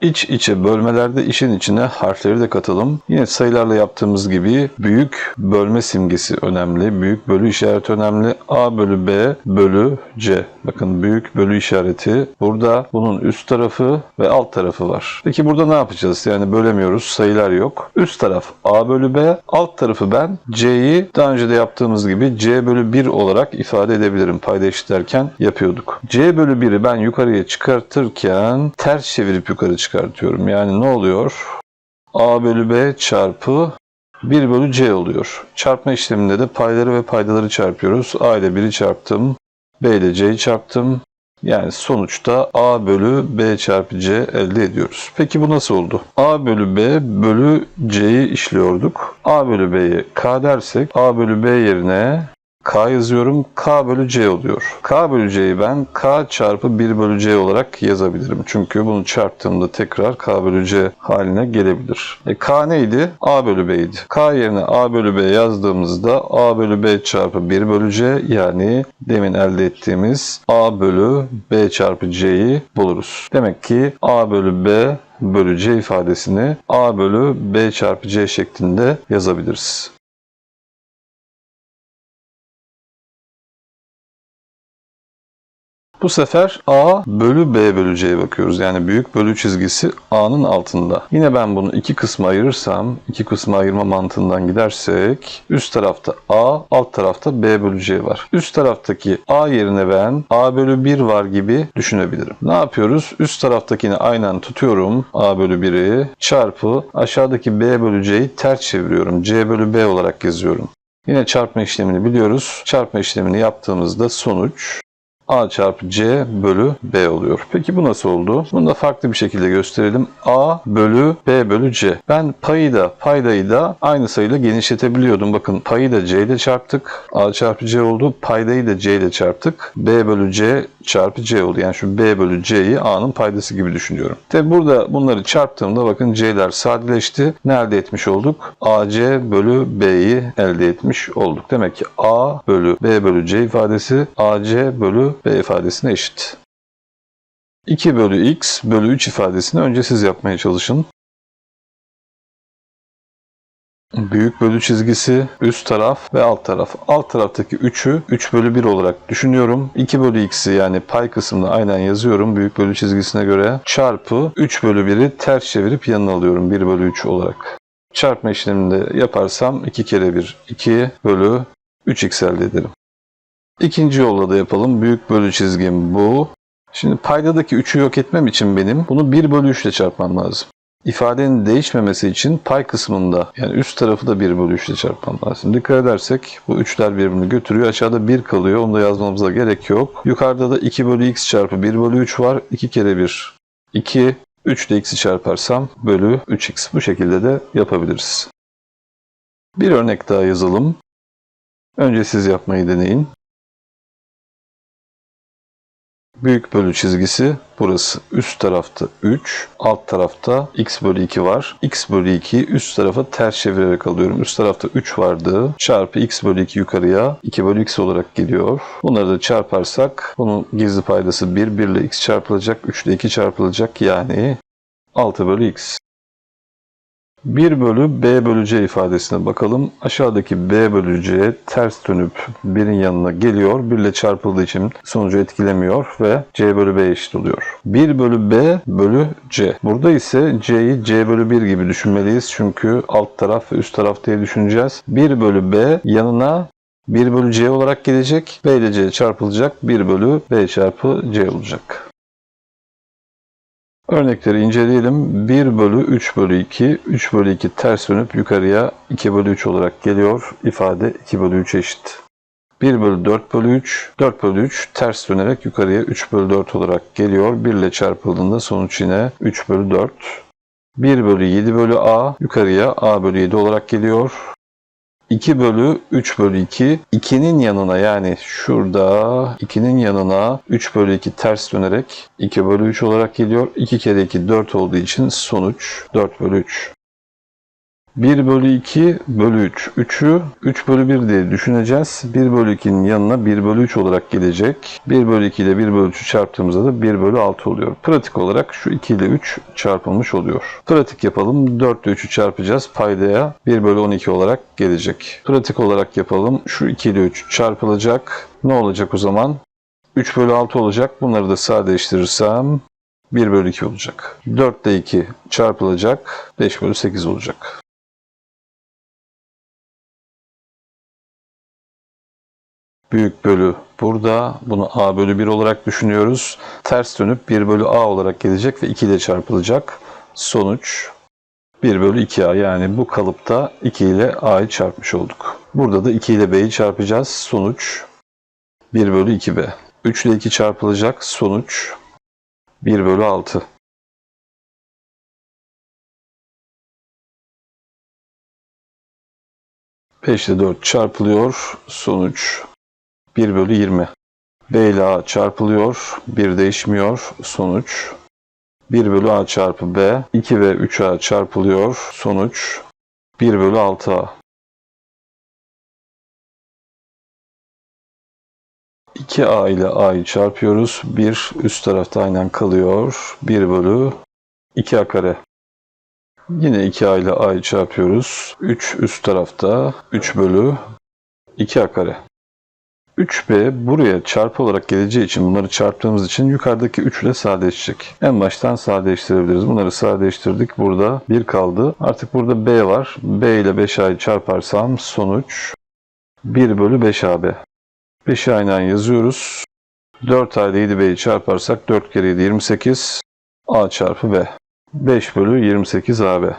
İç içe bölmelerde işin içine harfleri de katalım. Yine sayılarla yaptığımız gibi büyük bölme simgesi önemli. Büyük bölü işareti önemli. A bölü B bölü C. Bakın büyük bölü işareti. Burada bunun üst tarafı ve alt tarafı var. Peki burada ne yapacağız? Yani bölemiyoruz. Sayılar yok. Üst taraf A bölü B. Alt tarafı ben C'yi daha önce de yaptığımız gibi C bölü 1 olarak ifade edebilirim. Payda eşitlerken yapıyorduk. C bölü 1'i ben yukarıya çıkartırken ters çevirip yukarı çıkartıyorum. Yani ne oluyor? A bölü B çarpı 1 bölü C oluyor. Çarpma işleminde de payları ve paydaları çarpıyoruz. A ile 1'i çarptım. B ile C'yi çarptım. Yani sonuçta A bölü B çarpı C elde ediyoruz. Peki bu nasıl oldu? A bölü B bölü C'yi işliyorduk. A bölü B'ye K dersek A bölü B yerine K yazıyorum. K bölü C oluyor. K bölü C'yi ben K çarpı 1 bölü C olarak yazabilirim. Çünkü bunu çarptığımda tekrar K bölü C haline gelebilir. E, K neydi? A bölü B'ydi. K yerine A bölü B yazdığımızda A bölü B çarpı 1 bölü C yani demin elde ettiğimiz A bölü B çarpı C'yi buluruz. Demek ki A bölü B bölü C ifadesini A bölü B çarpı C şeklinde yazabiliriz. Bu sefer A bölü B bölü C'ye bakıyoruz. Yani büyük bölü çizgisi A'nın altında. Yine ben bunu iki kısma ayırırsam, iki kısma ayırma mantığından gidersek, üst tarafta A, alt tarafta B bölü C var. Üst taraftaki A yerine ben A bölü 1 var gibi düşünebilirim. Ne yapıyoruz? Üst taraftakini aynen tutuyorum. A bölü 1'i çarpı aşağıdaki B bölü C'yi ters çeviriyorum. C bölü B olarak yazıyorum. Yine çarpma işlemini biliyoruz. Çarpma işlemini yaptığımızda sonuç A çarpı C bölü B oluyor. Peki bu nasıl oldu? Bunu da farklı bir şekilde gösterelim. A bölü B bölü C. Ben payı da paydayı da aynı sayıyla genişletebiliyordum. Bakın payı da C ile çarptık. A çarpı C oldu. Paydayı da C ile çarptık. B bölü C çarpı C oldu. Yani şu B bölü C'yi A'nın paydası gibi düşünüyorum. Tabi burada bunları çarptığımda bakın C'ler sadeleşti. Ne elde etmiş olduk? AC bölü B'yi elde etmiş olduk. Demek ki A bölü B bölü C ifadesi AC bölü B ifadesine eşit. 2 bölü x bölü 3 ifadesini önce siz yapmaya çalışın. Büyük bölü çizgisi, üst taraf ve alt taraf. Alt taraftaki 3'ü 3 bölü 1 olarak düşünüyorum. 2 bölü x'i yani pay kısmını aynen yazıyorum büyük bölü çizgisine göre. Çarpı 3 bölü 1'i ters çevirip yanına alıyorum 1 bölü 3 olarak. Çarpma işlemini yaparsam 2 kere 1 2 bölü 3x elde ederim. İkinci yolla da yapalım. Büyük bölü çizgim bu. Şimdi paydadaki 3'ü yok etmem için benim bunu 1 bölü 3 ile çarpmam lazım. İfadenin değişmemesi için pay kısmında yani üst tarafı da 1 bölü 3 ile çarpmam lazım. Dikkat edersek bu 3'ler birbirini götürüyor. Aşağıda 1 kalıyor. Onu da yazmamıza gerek yok. Yukarıda da 2 bölü x çarpı 1 bölü 3 var. 2 kere 1 2 3 ile x'i çarparsam bölü 3x. Bu şekilde de yapabiliriz. Bir örnek daha yazalım. Önce siz yapmayı deneyin. Büyük bölü çizgisi burası. Üst tarafta 3, alt tarafta x bölü 2 var. x bölü 2 üst tarafa ters çevirerek alıyorum. Üst tarafta 3 vardı. Çarpı x bölü 2 yukarıya 2 bölü x olarak geliyor. Bunları da çarparsak bunun gizli paydası 1. 1 ile x çarpılacak. 3 ile 2 çarpılacak. Yani 6 bölü x. 1 bölü b bölü c ifadesine bakalım. Aşağıdaki b bölü c ters dönüp 1'in yanına geliyor. 1 ile çarpıldığı için sonucu etkilemiyor ve c bölü b eşit oluyor. 1 bölü b bölü c. Burada ise c'yi c bölü 1 gibi düşünmeliyiz. Çünkü alt taraf ve üst taraf diye düşüneceğiz. 1 bölü b yanına 1 bölü c olarak gelecek. b ile c çarpılacak. 1 bölü b çarpı c olacak. Örnekleri inceleyelim. 1 bölü 3 bölü 2, 3 bölü 2 ters dönüp yukarıya 2 bölü 3 olarak geliyor. İfade 2 bölü 3 eşit. 1 bölü 4 bölü 3, 4 bölü 3 ters dönerek yukarıya 3 bölü 4 olarak geliyor. 1 ile çarpıldığında sonuç yine 3 bölü 4. 1 bölü 7 bölü a yukarıya a bölü 7 olarak geliyor. 2 bölü 3 bölü 2. 2'nin yanına yani şurada 2'nin yanına 3 bölü 2 ters dönerek 2 bölü 3 olarak geliyor. 2 kere 2 4 olduğu için sonuç 4 bölü 3. 1 bölü 2 bölü 3. 3'ü 3 bölü 1 diye düşüneceğiz. 1 bölü 2'nin yanına 1 bölü 3 olarak gelecek. 1 bölü 2 ile 1 bölü 3'ü çarptığımızda da 1 bölü 6 oluyor. Pratik olarak şu 2 ile 3 çarpılmış oluyor. Pratik yapalım. 4 ile 3'ü çarpacağız. Paydaya 1 bölü 12 olarak gelecek. Pratik olarak yapalım. Şu 2 ile 3 çarpılacak. Ne olacak o zaman? 3 bölü 6 olacak. Bunları da sadeleştirirsem 1 bölü 2 olacak. 4 ile 2 çarpılacak. 5 bölü 8 olacak. Büyük bölü burada. Bunu a bölü 1 olarak düşünüyoruz. Ters dönüp 1 bölü a olarak gelecek ve 2 ile çarpılacak. Sonuç 1 bölü 2a yani bu kalıpta 2 ile a'yı çarpmış olduk. Burada da 2 ile b'yi çarpacağız. Sonuç 1 bölü 2b. 3 ile 2 çarpılacak. Sonuç 1 bölü 6. Beş ile 4 çarpılıyor. Sonuç 1 bölü 20. B ile A çarpılıyor. 1 değişmiyor. Sonuç 1 bölü A çarpı B. 2 ve 3A çarpılıyor. Sonuç 1 bölü 6A. 2A ile A'yı çarpıyoruz. 1 üst tarafta aynen kalıyor. 1 bölü 2A kare. Yine 2A ile A'yı çarpıyoruz. 3 üst tarafta 3 bölü 2A kare. 3B buraya çarpı olarak geleceği için bunları çarptığımız için yukarıdaki 3 ile sadeleşecek. En baştan sadeleştirebiliriz. Bunları sadeleştirdik. Burada 1 kaldı. Artık burada B var. B ile 5A'yı çarparsam sonuç 1 bölü 5AB. 5'i aynen yazıyoruz. 4A ile 7B'yi çarparsak 4 kere 7 28. A çarpı B. 5 bölü 28 AB.